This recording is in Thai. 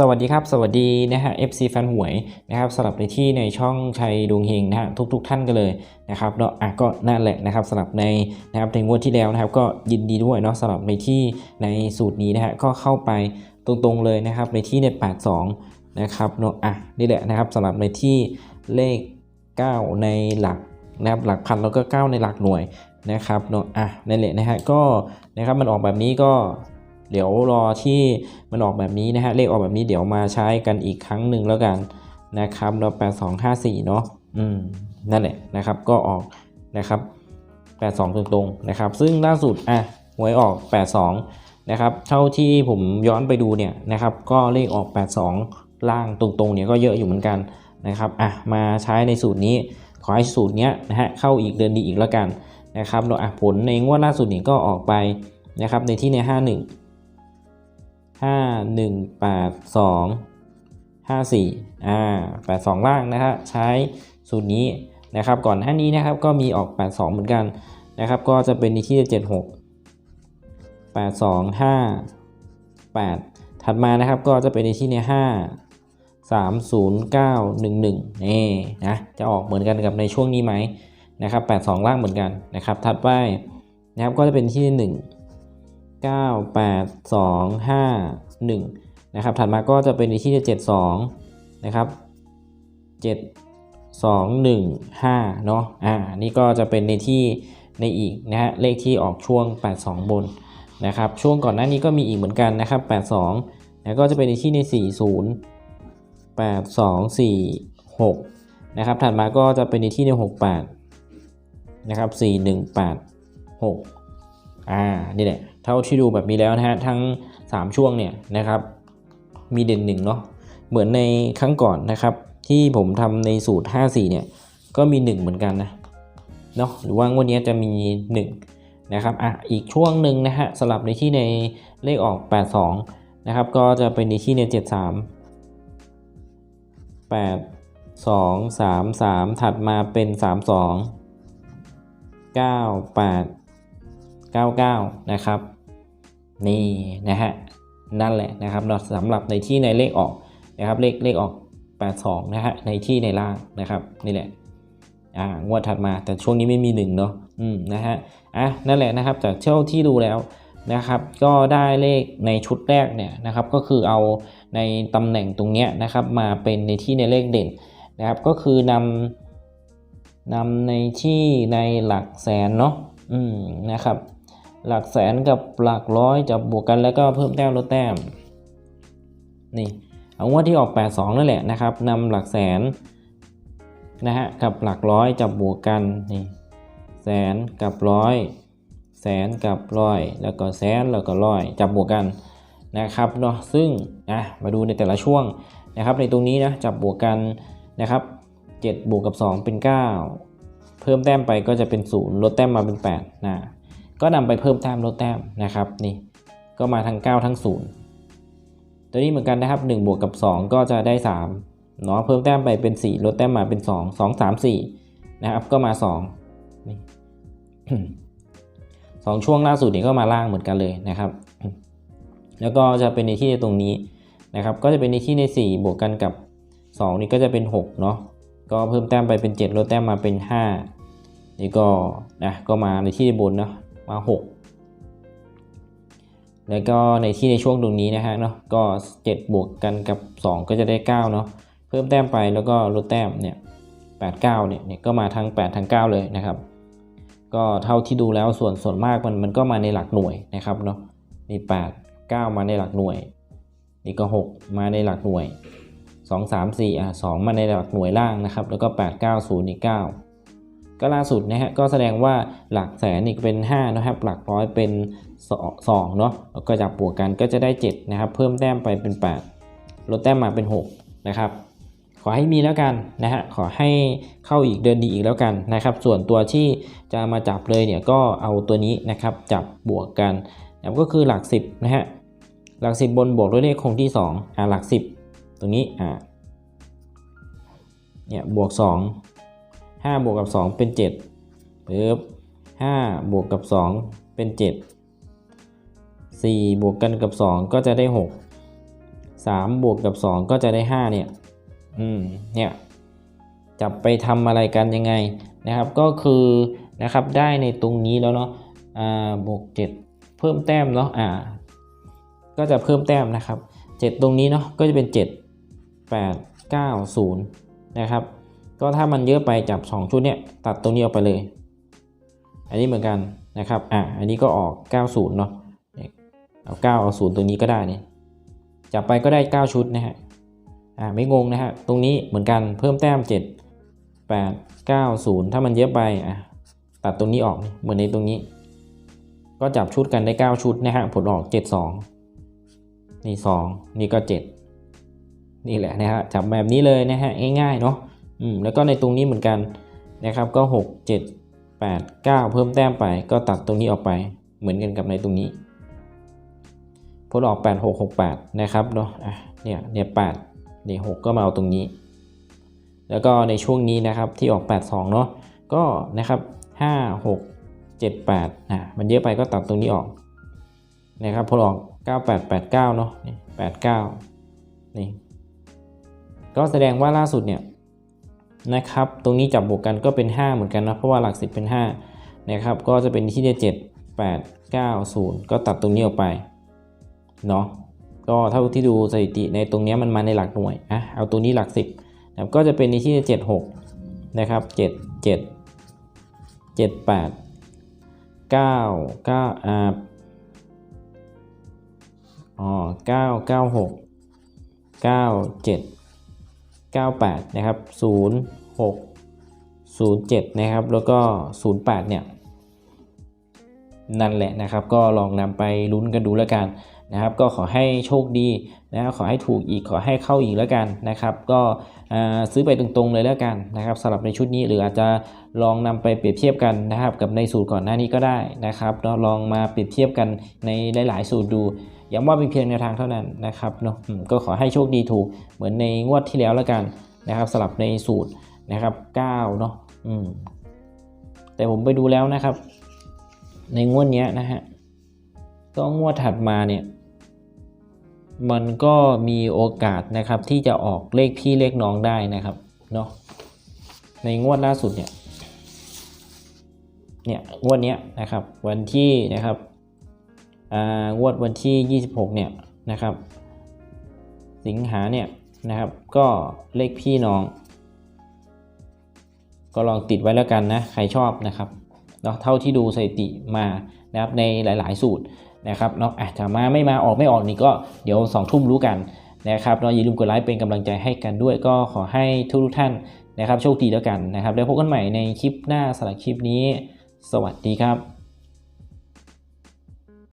สวัสดีครับ สวัสดีนะฮะ FC แฟนหวยนะครับสำหรับในที่ในช่องชัยดวงเฮงนะฮะทุกๆท่านกันเลยนะครับเนาะอะก็นั่นแหละนะครับสำหรับในนะครับในงวดที่แล้วนะครับ ก็ยินดีด้วยเนาะสำหรับในที่ในสูตรนี้นะฮะก็เข้าไปตรงๆเลยนะครับในที่ใน82นะครับเนาะอะนี่แหละนะครับสำหรับในที่เลข 9 ในหลักนะครับหลักพันแล้วก็ 9 ในหลักหน่วยนะครับเนาะอะนั่นแหละนะฮะก็นะครับมันออกแบบนี้ก็ เดี๋ยวรอที่มันออกแบบนี้นะฮะเลขออกแบบนี้เดี๋ยวมาใช้กันอีกครั้งหนึ่งแล้วกันนะครับเรา8254เนาะอืมนั่นแหละนะครับก็ออกนะครับ82ตรงๆนะครับ ซึ่งล่าสุดอะหวยออก82นะครับเท่าที่ผมย้อนไปดูเนี่ยนะครับก็เลขออก82ล่างตรงๆเนี่ยก็เยอะอยู่เหมือนกันนะครับอะมาใช้ในสูตรนี้ขอให้สูตรเนี้ยนะฮะเข้าอีกเดือนดีอีกแล้วกันนะครับเราอะผลในงวดล่าสุดนี้ก็ออกไปนะครับในที่ใน 51 ห้าหนึ่งแปดสองห้าสี่อ่าแปดสองล่างนะฮะใช้สูตรนี้นะครับก่อนหน้านี้นะครับก็มีออกแปดสองเหมือนกันนะครับ ก็จะเป็นในที่เจ็ดหกแปดสองห้าแปดถัดมานะครับก็จะเป็นในที่ในห้าสามศูนย์เก้าหนึ่งหนึ่งนี่นะจะออกเหมือนกันกับในช่วงนี้ไหมนะครับแปดสองล่างเหมือนกันนะครับถัดไปนะครับก็จะเป็นที่หนึ่ง 9 8 2 5 1 นะครับ ถัดมาก็จะเป็นในที่7 2 นะครับ 7 2 1 5 เนาะ อ่า นี่ก็จะเป็นในที่ในอีกนะฮะ เลขที่ออกช่วง 82 บนนะครับ ช่วงก่อนหน้านี้ก็มีอีกเหมือนกันนะครับ 82 แล้วก็จะเป็นในที่ใน 40 8 2 4 6 นะครับ ถัดมาก็จะเป็นในที่ใน 68 นะครับ 4 1 8 6 อ่านี่แหละเท่าที่ดูแบบนี้แล้วนะฮะทั้ง 3 ช่วงเนี่ยนะครับ มีเด่นหนึ่งเนาะเหมือนในครั้งก่อนนะครับ ที่ผมทำในสูตร 54 เนี่ย ก็มี 1 เหมือนกันนะเนาะหรือว่างวันนี้จะมี 1 นะครับอะอีกช่วงหนึ่งนะฮะสลับในที่ในเลขออก 82 นะครับ ก็จะเป็นในที่ใน 73 8 2 3 3 ถัดมาเป็น 32 9 8 99 นะครับ นี่นะฮะนั่นแหละนะครับสำหรับในที่ในเลขออกนะครับเลขเลขออก 82 นะฮะในที่ในล่างนะครับนี่แหละอ่างวดถัดมาแต่ช่วงนี้ไม่มีหนึ่งเนาะอืมนะฮะอะนั่นแหละนะครับจากเช่าที่ดูแล้วนะครับ ก็ได้เลขในชุดแรกเนี่ยนะครับ ก็คือเอาในตำแหน่งตรงเนี้ยนะครับ มาเป็นในที่ในเลขเด่นนะครับ ก็คือนำนำในที่ในหลักแสนเนาะอืมนะครับ หลักแสนกับหลักร้อยจับบวกกันแล้วก็เพิ่มแต้มลดแต้มนี่เอางวดที่ออก 82 นั่นแหละนะครับนำหลักแสนนะฮะกับหลักร้อยจับบวกกันนี่แสนกับร้อยแสนกับร้อย แล้วก็แสนแล้วก็ร้อยจับบวกกันนะครับเนาะซึ่งอะมาดูในแต่ละช่วงนะครับในตรงนี้นะจับบวกกันนะครับ7บวกกับ 2 เป็น 9 เพิ่มแต้มไปก็จะเป็น 0 ลดแต้มมาเป็น8นะ ก็นำไปเพิ่มแต้มลดแต้มนะครับนี่ก็มาทั้ง 9 ทั้ง 0 ตัวนี้เหมือนกันนะครับ1บวกกับ 2 ก็จะได้3เนาะเพิ่มแต้มไปเป็น 4 ลดแต้มมาเป็น 2 2 3 4นะครับก็มา2นี่สองช่วงล่าสุดนี่ก็มาล่างเหมือนกันเลยนะครับ แล้วก็จะเป็นในที่ในตรงนี้นะครับ ก็จะเป็นในที่ใน 4 บวกกันกับ 2 นี่ก็จะเป็น6เนาะก็เพิ่มแต้มไปเป็น 7 ลดแต้มมาเป็น5นี่ก็นะก็มาในที่บนเนาะ มา 6 แล้วก็ในที่ในช่วงตรงนี้นะฮะเนาะก็ 7 บวกกันกับ 2 ก็จะได้ 9 เนาะเพิ่มแต้มไปแล้วก็ลดแต้มเนี่ย8 9เนี่ยเนี่ยก็มาทั้ง 8 ทั้ง 9 เลยนะครับ ก็เท่าที่ดูแล้วส่วนส่วนมากมันมันก็มาในหลักหน่วยนะครับเนาะนี่8 9 มาในหลักหน่วย นี่ก็ 6 มาในหลักหน่วย 2 3 4อะ2มาในหลักหน่วยล่างนะครับ แล้วก็ 8 9 0อีก9 ก็ล่าสุดนะฮะก็แสดงว่าหลักแสนอีกเป็น 5 นะครับ หลักร้อยเป็น2เนาะแล้วก็จับบวกกันก็จะได้ 7 นะครับ เพิ่มแต้มไปเป็น 8 ลดแต้มมาเป็น 6 นะครับ ขอให้มีแล้วกันนะฮะขอให้เข้าอีกเดินดีอีกแล้วกันนะครับ ส่วนตัวที่จะมาจับเลยเนี่ยก็เอาตัวนี้นะครับจับบวกกันนะก็คือหลัก 10 นะฮะหลัก 10 บนบวกด้วยเลขคงที่ 2อ่าหลัก 10 ตรงนี้อ่าเนี่ยบวก 2 5บวกกับ 2 เป็น7ปึ๊บ5บวกกับ 2 เป็น 7 4 บวกกันกับ 2 ก็จะได้ 6 3 บวกกับ 2 ก็จะได้ 5 เนี่ย อืม เนี่ย จับไปทำอะไรกันยังไงนะครับ ก็คือนะครับ ได้ในตรงนี้แล้วเนาะ อ่า บวก 7 เพิ่มแต้มเนาะ อ่า ก็จะเพิ่มแต้มนะครับ 7 ตรงนี้เนาะ ก็จะเป็น 7 8 9 0 นะครับ ก็ถ้ามันเยอะไปจับ 2 ชุดเนี่ยตัดตรงนี้ออกไปเลย อันนี้เหมือนกันนะครับอะอันนี้ก็ออก 90 เนาะเนี่ยเอา9เอา0ตรงนี้ก็ได้เนี่ยจับไปก็ได้ 9 ชุดนะฮะอ่าไม่งงนะฮะตรงนี้เหมือนกันเพิ่มแต้ม 7 8 9 0 ถ้ามันเยอะไปอะตัดตรงนี้ออกเหมือนในตรงนี้ ก็จับชุดกันได้ 9 ชุดนะฮะผลออก 72 นี่ 2 นี่ก็ 7 นี่แหละนะฮะจับแบบนี้เลยนะฮะง่ายๆเนาะ อืมแล้วก็ในตรงนี้เหมือนกันนะครับก็ 6 7 8 9 เพิ่มแต้มไป ก็ตัดตรงนี้ออกไปเหมือนกันกับในตรงนี้ผลออก 8 6 6 8 นะครับเนาะอะเนี่ยเนี่ย8เนี่ย6ก็มาเอาตรงนี้ แล้วก็ในช่วงนี้นะครับที่ออก 8 2 เนาะก็นะครับ 5 6 7 8นะมันเยอะไปก็ตัดตรงนี้ออกนะครับผลออก 9 8 8 9 เนาะ8 9 นี่ก็แสดงว่าล่าสุดเนี่ย นะครับ ตรงนี้จับบวกกันก็เป็น 5 เหมือนกันนะ เพราะว่าหลัก 10 เป็น 5 นะครับ ก็จะเป็นที่7 8 9 0 ก็ตัดตรงนี้ออกไป เนาะ ก็เท่าที่ดูสถิติในตรงนี้มันมาในหลักหน่วย อะ เอาตัวนี้หลัก 10นะครับก็จะเป็นในที่7 6 นะครับ 7 7 7 8 9 9อ่าอ๋อ9 9 6 9 7 98 นะครับ 0 6 0 7 นะครับ แล้วก็ 08 เนี่ย นั่นแหละนะครับ ก็ลองนำไปลุ้นกันดูแล้วกันนะครับ ก็ขอให้โชคดีนะขอให้ถูกอีก ขอให้เข้าอีกแล้วกันนะครับ ก็ซื้อไปตรงๆเลยแล้วกันนะครับสำหรับในชุดนี้หรืออาจจะลองนำไปเปรียบเทียบกันนะครับ กับในสูตรก่อนหน้านี้ก็ได้นะครับเนาลองมาเปรียบเทียบกันในหลาย ๆ สูตรดู ย้ำว่าเป็นเพียงแนวทางเท่านั้นนะครับเนาะก็ขอให้โชคดีถูกเหมือนในงวดที่แล้วแล้วกันนะครับสลับในสูตรนะครับ9เนาะอืมแต่ผมไปดูแล้วนะครับ ในงวดนี้นะฮะก็งวดถัดมาเนี่ยมันก็มีโอกาสนะครับที่จะออกเลขพี่เลขน้องได้นะครับเนาะในงวดล่าสุดเนี่ยเนี่ยงวดนี้นะครับวันที่นะครับ งวดวันที่ 26 เนี่ยนะครับ สิงหาเนี่ยนะครับ ก็เลขพี่น้อง ก็ลองติดไว้แล้วกันนะ ใครชอบนะครับเนาะเท่าที่ดูสถิติมานะครับในหลาย ๆ สูตรนะครับเนาะอาจจะมาไม่มาออกไม่ออกนี่ก็เดี๋ยว2ทุ่มรู้กันนะครับเนาะอย่าลืมกดไลค์เป็นกำลังใจให้กันด้วย ก็ขอให้ทุกทุกท่านนะครับ โชคดีแล้วกันนะครับ แล้วพบกันใหม่ในคลิปหน้าสำหรับคลิปนี้ สวัสดีครับ